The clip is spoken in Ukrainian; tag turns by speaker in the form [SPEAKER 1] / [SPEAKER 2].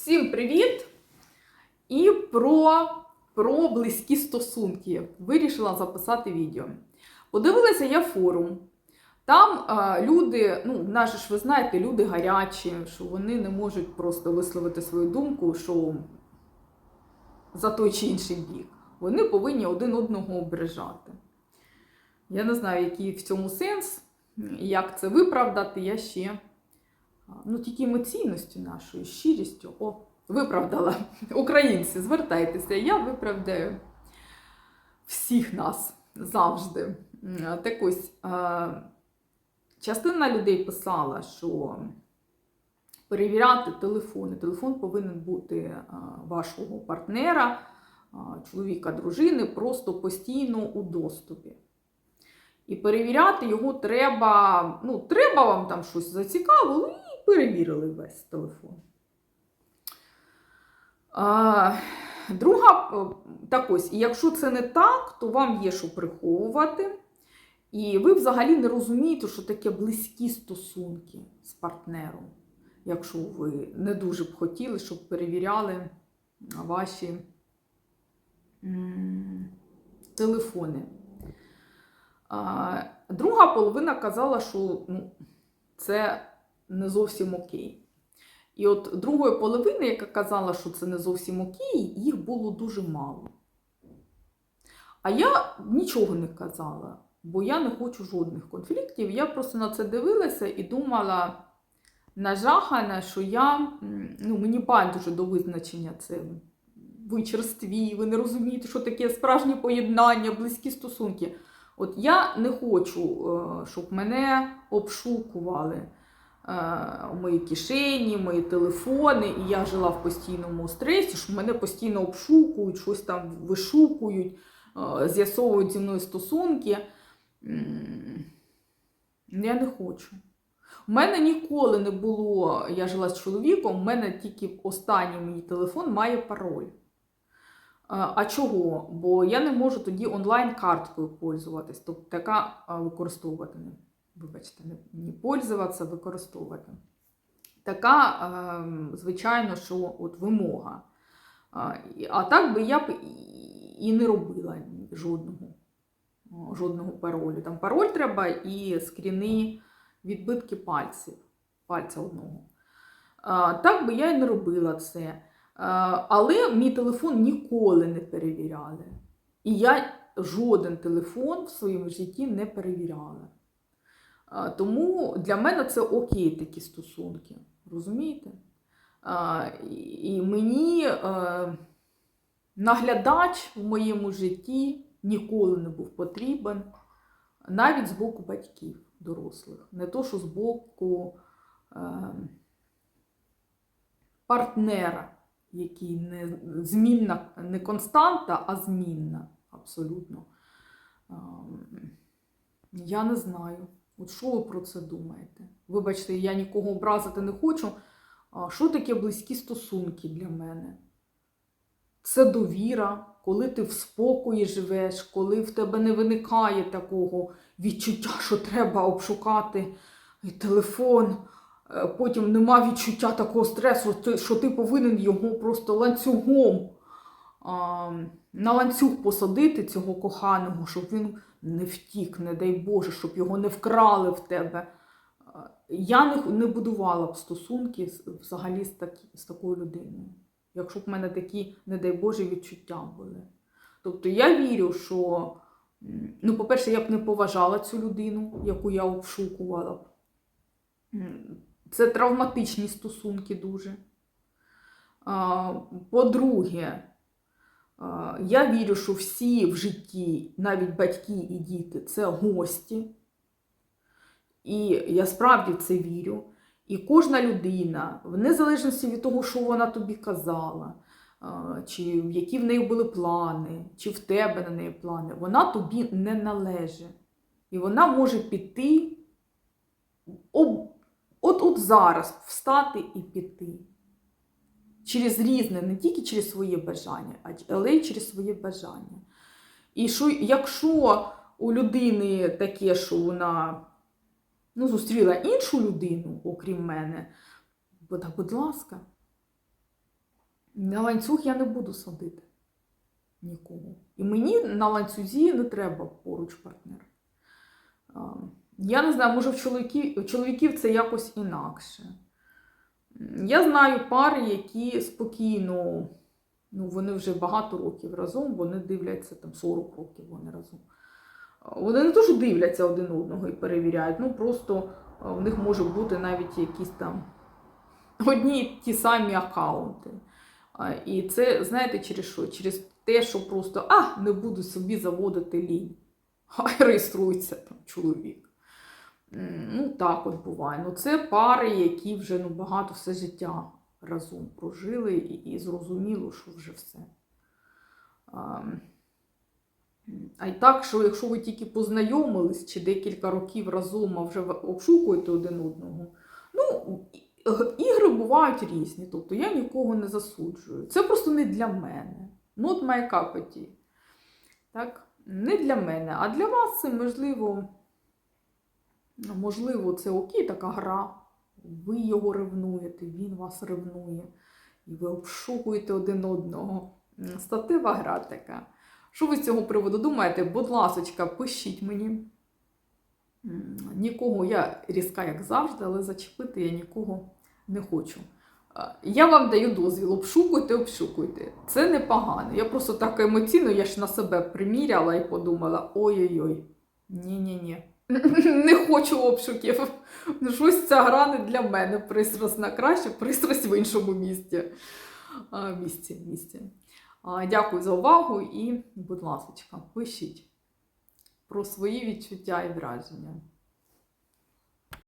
[SPEAKER 1] Всім привіт! І про, про близькі стосунки. Вирішила записати відео. Подивилася я форум. Там а, люди, ну, наші ж ви знаєте, люди гарячі, що вони не можуть просто висловити свою думку, що за той чи інший бік. Вони повинні один одного ображати. Я не знаю, який в цьому сенс, як це виправдати, я ще. Ну, тільки емоційністю нашою, щирістю. О, виправдала. Українці, звертайтеся, я виправдаю всіх нас завжди. Так ось, частина людей писала, що перевіряти телефони. Телефон повинен бути вашого партнера, чоловіка, дружини, просто постійно у доступі. І перевіряти його треба, ну, треба вам там щось зацікавило, і перевірили весь телефон. А, друга, е, так ось, і якщо це не так, то вам є що приховувати. І ви взагалі не розумієте, що таке близькі стосунки з партнером, якщо ви не дуже б хотіли, щоб перевіряли ваші телефони. Друга половина казала, що ну, це не зовсім окей. І от другої половини, яка казала, що це не зовсім окей, їх було дуже мало. А я нічого не казала, бо я не хочу жодних конфліктів. Я просто на це дивилася і думала нажахана, що я, ну, мені байдуже до визначення це ви черстві, ви не розумієте, що таке справжнє поєднання, близькі стосунки. От я не хочу, е, щоб мене обшукували е, мої кишені, мої телефони, і я жила в постійному стресі, що мене постійно обшукують, щось там вишукують, е, з'ясовують зі мною стосунки. Я не хочу. У мене ніколи не було, я жила з чоловіком, у мене тільки останній мій телефон має пароль. А чого? Бо я не можу тоді онлайн-карткою пользуватись, тобто така використовувати. Вибачте, не, пользуватися, використовувати. Така, звичайно, що от вимога. А, так би я б і не робила жодного, жодного паролю. Там пароль треба і скріни відбитки пальців, пальця одного. Так би я і не робила це. Е, Але мій телефон ніколи не перевіряли. І я жоден телефон в своєму житті не перевіряла. Е, Тому для мене це окей такі стосунки. Розумієте? Е, і- мені наглядач в моєму житті ніколи не був потрібен, навіть з боку батьків дорослих. Не то, що з боку е, партнера який не змінна, не константа, а змінна абсолютно. Ем, Я не знаю. От що ви про це думаєте? Вибачте, я нікого образити не хочу. Що таке близькі стосунки для мене? Це довіра, коли ти в спокої живеш, коли в тебе не виникає такого відчуття, що треба обшукати телефон. Е, Потім нема відчуття такого стресу, що ти повинен його просто ланцюгом на ланцюг посадити цього коханого, щоб він не втік, не дай Боже, щоб його не вкрали в тебе. Я не, не будувала б стосунки взагалі з, такі, з такою людиною, якщо б в мене такі, не дай Боже, відчуття були. Тобто я вірю, що, ну, по-перше, я б не поважала цю людину, яку я обшукувала б. Це травматичні стосунки дуже. По-друге, я вірю, що всі в житті, навіть батьки і діти, це гості. І я справді в це вірю. І кожна людина, в незалежності від того, що вона тобі казала, чи які в неї були плани, чи в тебе на неї плани, вона тобі не належить. І вона може піти об- от, от зараз встати і піти. Через різне, не тільки через своє бажання, але й через своє бажання. І що, якщо у людини таке, що вона ну, зустріла іншу людину, окрім мене, бо так, будь ласка, На ланцюг я не буду садити нікого. І мені на ланцюзі не треба поруч партнер. А, Я не знаю, може в чоловіків, чоловіків це якось інакше. Я знаю пари, які спокійно, ну вони вже багато років разом, вони дивляться там 40 років вони разом. Вони не то, що дивляться один одного і перевіряють, ну просто в них може бути навіть якісь там одні й ті самі аккаунти. І це, знаєте, через що? Через те, що просто а, не буду собі заводити лінь. Хай реєструється там чоловік. Ну, так от буває. Ну, це пари, які вже ну, багато все життя разом прожили, і, і зрозуміло, що вже все. А, а й так, що якщо ви тільки познайомились чи декілька років разом, а вже обшукуєте один одного, ну, ігри бувають різні. Тобто я нікого не засуджую. Це просто не для мене. Not my cup of tea. Так? Не для мене. А для вас це можливо, можливо, це окей, така гра. Ви його ревнуєте, він вас ревнує. І ви обшукуєте один одного. Статива гра така. Що ви з цього приводу думаєте? Будь ласочка, пишіть мені. Нікого, я різка, як завжди, але зачепити я нікого не хочу. Я вам даю дозвіл, обшукуйте, обшукуйте. Це непогано. Я просто так емоційно, я ж на себе приміряла і подумала: ой-ой-ой, ні-ні-ні. Не хочу обшуків. Щось ця гра не для мене Пристрасть на Краще пристрасть в іншому місці. А, місці, місці. А, Дякую за увагу і, будь ласка, пишіть про свої відчуття і враження.